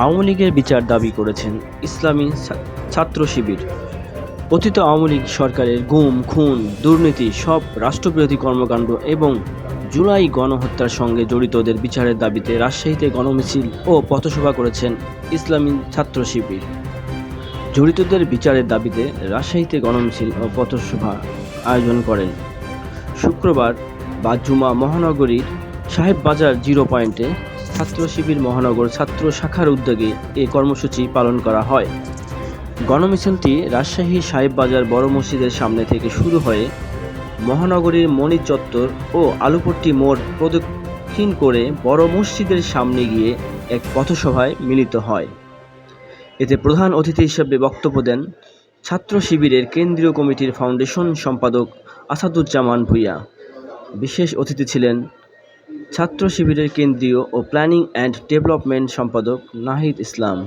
আওয়ামী লীগের বিচার দাবি করেছেন ইসলামী ছাত্র শিবির। অতীত আওয়ামী লীগ সরকারের গুম, খুন, দুর্নীতি সব রাষ্ট্রবিরোধী কর্মকাণ্ড এবং জুলাই গণহত্যার সঙ্গে জড়িতদের বিচারের দাবিতে রাজশাহীতে গণমিছিল ও পথসভা করেছেন ইসলামী ছাত্র শিবির। জড়িতদের বিচারের দাবিতে রাজশাহীতে গণমিছিল ও পথসভা আয়োজন করেন। শুক্রবার বা জুমা মহানগরীর সাহেববাজার জিরো পয়েন্টে ছাত্র শিবির মহানগর ছাত্র শাখার উদ্যোগে এ কর্মসূচি পালন করা হয়। গণমিছিলটি রাজশাহী সাহেব বাজার বড় মসজিদের সামনে থেকে শুরু হয়ে মহানগরীর মণি চত্বর ও আলুপট্টি মোড় প্রদক্ষিণ করে বড় মসজিদের সামনে গিয়ে এক পথসভায় মিলিত হয়। এতে প্রধান অতিথি হিসেবে বক্তব্য দেন ছাত্র শিবিরের কেন্দ্রীয় কমিটির ফাউন্ডেশন সম্পাদক আসাদুজ্জামান ভূঁইয়া। বিশেষ অতিথি ছিলেন ছাত্র শিবিরের কেন্দ্রীয় ও প্ল্যানিং অ্যান্ড ডেভেলপমেন্ট সম্পাদক নাহিদ ইসলাম।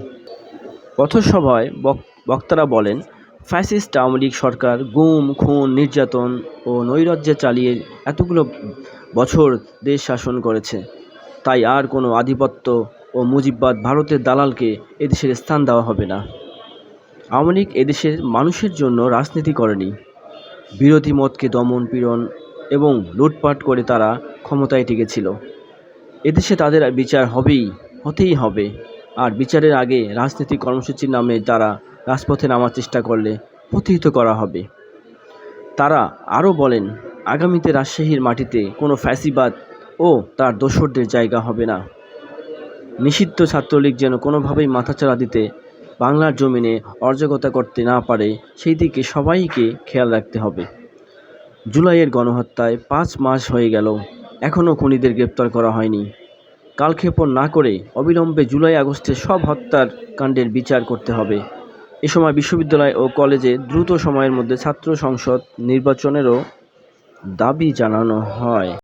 পথসভায় বক- বক্তারা বলেন, ফ্যাসিস্ট আওয়ামী লীগ সরকার গুম, খুন, নির্যাতন ও নৈরাজ্যে চালিয়ে এতগুলো বছর দেশ শাসন করেছে। তাই আর কোনো আধিপত্য ও মুজিববাদ ভারতের দালালকে এদেশের স্থান দেওয়া হবে না। আওয়ামী লীগ এদেশের মানুষের জন্য রাজনীতি করেনি। বিরোধী মতকে দমন পীড়ন এবং লুটপাট করে তারা ক্ষমতায় টিকেছিল এদেশে তাদের বিচার হবেই, হতেই হবে। আর বিচারের আগে রাজনৈতিক কর্মসূচির নামে তারা রাজপথে নামার চেষ্টা করলে প্রতিহিত করা হবে। তারা আরও বলেন, আগামীতে রাজশাহীর মাটিতে কোনো ফ্যাসিবাদ ও তার দোসরদের জায়গা হবে না। নিষিদ্ধ ছাত্রলীগ যেন কোনোভাবেই মাথাচাড়া দিতে বাংলার জমিনে অরাজকতা করতে না পারে, সেই দিকে সবাইকে খেয়াল রাখতে হবে। জুলাইয়ের গণহত্যায় পাঁচ মাস হয়ে গেল। এখনও খুনিদের গ্রেপ্তার করা হয়নি। কালক্ষেপণ না করে অবিলম্বে জুলাই আগস্টে সব হত্যার কাণ্ডের বিচার করতে হবে। এ সময় বিশ্ববিদ্যালয় ও কলেজে দ্রুত সময়ের মধ্যে ছাত্র সংসদ নির্বাচনেরও দাবি জানানো হয়।